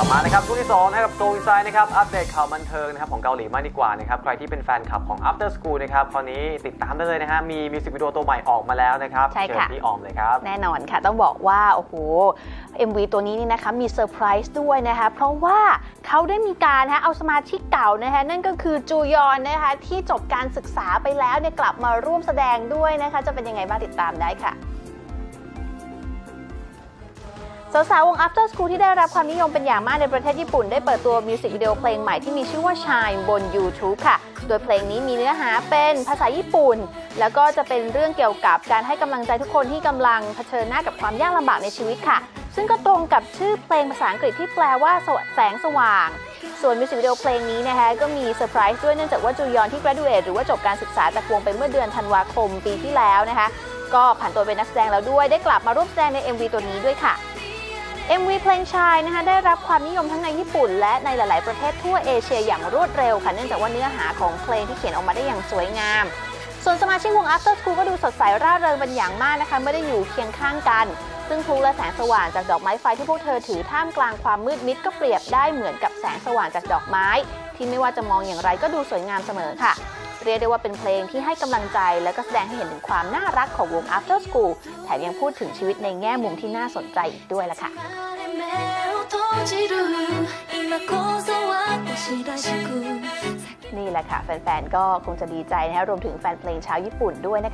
นะครับช่วงที่2นะครับโซอินไซด์นะครับอัปเดตข่าวบันเทิงนะครับของเกาหลีมากดีกว่านะครับใครที่เป็นแฟนคลับของ After School นะครับคราวนี้ติดตามได้เลยนะฮะมีมิวสิกวิดีโอตัวใหม่ออกมาแล้วนะครับใช่ค่ะเชิญพี่ออมเลยครับ แน่นอนค่ะ ต้องบอกว่า โอ้โห MV ตัวนี้นี่นะคะมีเซอร์ไพรส์ด้วยนะคะ เพราะว่าเขาได้มีการนะคะเอาสมาชิกเก่านะคะนั่นก็คือจูยอนนะคะที่จบการศึกษาไปแล้วเนี่ยกลับมาร่วมแสดงด้วยนะคะจะเป็นยังไงบ้างติดตามได้ค่ะ สาวๆวง After School ที่ได้รับความนิยมเป็นอย่างมากในประเทศญี่ปุ่น ได้เปิดตัวมิวสิกวิดีโอเพลงใหม่ที่มีชื่อว่า Shine บน YouTube ค่ะ โดยเพลงนี้มีเนื้อหาเป็นภาษาญี่ปุ่น แล้วก็จะเป็นเรื่องเกี่ยวกับการให้กำลังใจทุกคนที่กำลังเผชิญหน้ากับความยากลำบากในชีวิตค่ะ ซึ่งก็ตรงกับชื่อเพลงภาษาอังกฤษที่แปลว่าแสงสว่าง ส่วนมิวสิกวิดีโอเพลงนี้นะคะก็มีเซอร์ไพรส์ด้วยเนื่องจากว่าจูยอนที่ graduate หรือว่าจบการศึกษาจากวงไปเมื่อเดือนธันวาคมปีที่แล้วนะคะ ก็ผ่านตัวเป็นนักแสดงแล้วด้วยได้กลับมาร่วมแสดงใน MV ตัวนี้ด้วยค่ะ MV เพลงชายนะคะได้รับความนิยมทั้งในญี่ปุ่น และในหลาย ๆ ประเทศทั่วเอเชียอย่างรวดเร็วค่ะเนื่องจากว่าเนื้อหาของเพลงที่เขียนออกมาได้อย่างสวยงาม ส่วนสมาชิกวง After School ก็ดูสดใสร่าเริงเป็นอย่างมากนะคะไม่ได้อยู่เคียงข้างกัน ซึ่งพลุและแสงสว่างจากดอกไม้ไฟที่พวกเธอถือท่ามกลางความมืดมิดก็เปรียบได้เหมือนกับแสงสว่างจากดอกไม้ ที่ไม่ว่าจะมองอย่างไรก็ดูสวยงามเสมอค่ะ เรียกได้ว่าเป็นเพลงที่ให้กำลังใจและก็แสดงให้เห็นถึงความน่ารักของวง After School แถมยังพูดถึงชีวิตในแง่มุมที่น่าสนใจอีกด้วยล่ะค่ะนี่แหละค่ะ แฟน ๆ ก็คงจะดีใจนะรวมถึงแฟนเพลงชาวญี่ปุ่นด้วยนะคะ